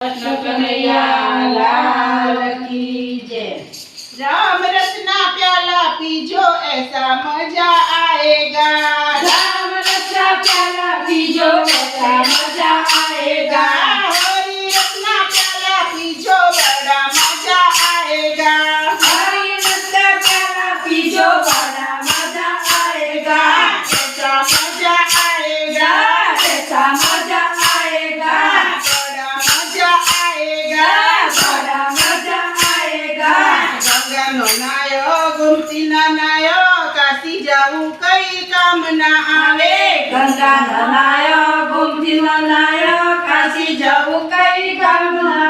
કૃષ્ણ કનૈયા વાંગાનો નાયો ગુમતીના નાયો કાશી જાવું કઈ કામ ના આવે? ગંગાનો નાયો ગુમતીનો નાયો કાશી જાવું કઈ કામ ના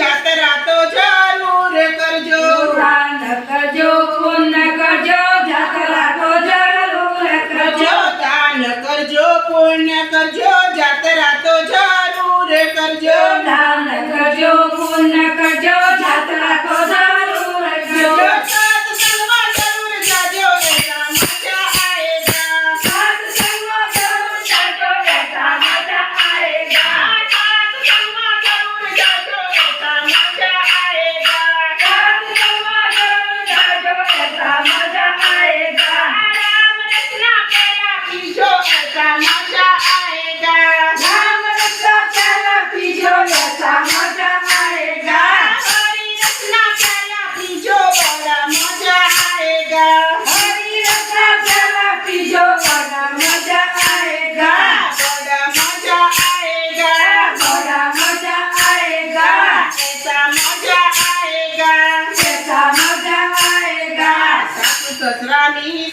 દાન કરજો પુણ્ય કરજો જાતરા તો જરૂર કરજો. દાન કરજો પુણ્ય કરજો જાતરા તો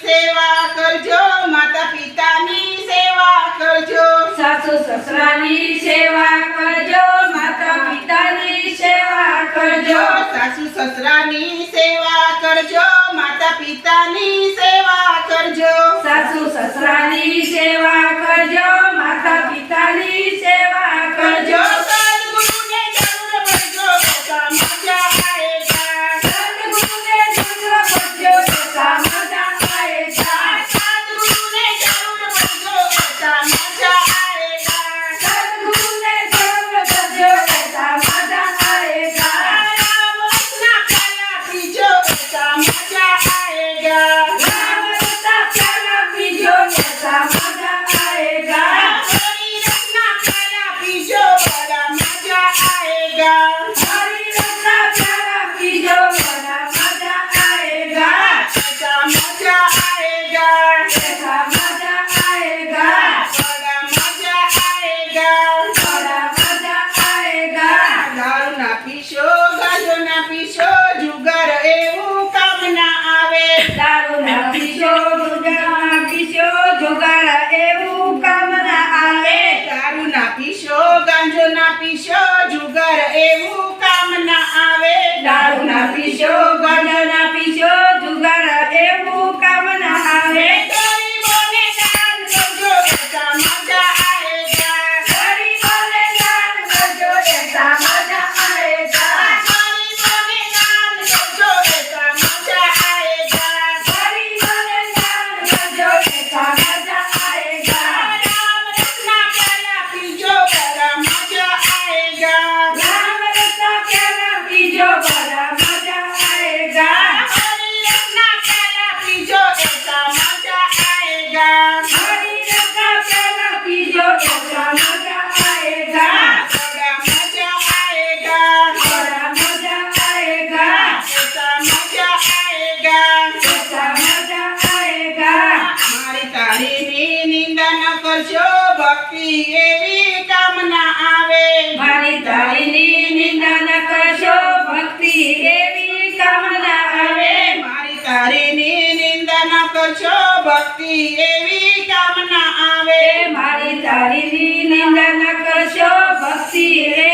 ની સેવા કરજો માતા પિતાની સેવા કરજો. સાસુ સસરાની સેવા કરજો માતા પિતાની સેવા કરજો. સાસુ સસરાની સેવા કરજો માતા પિતાની સેવા કરજો. સાસુ સસરાની સેવા કરજો માતા પિતાની સેવા કરજો. પીશો જુગર એવું કામ આવે. દારૂ ના પીશો જુગર ના એવું કામ આવે. દારૂ ના પીશો ગાંજો ના એવું કામ આવે. દારૂ ના પીશો ગાંજો ના પીશો ભક્તિ એવી કામના આવે. મારી તારીની નિંદા ના કરશો ભક્તિ એવી કામના આવે. મારી તારીની નિંદા ન કરશો ભક્તિ એવી કામના આવે. મારી તારીની નિંદા ન કરશો ભક્તિ એવી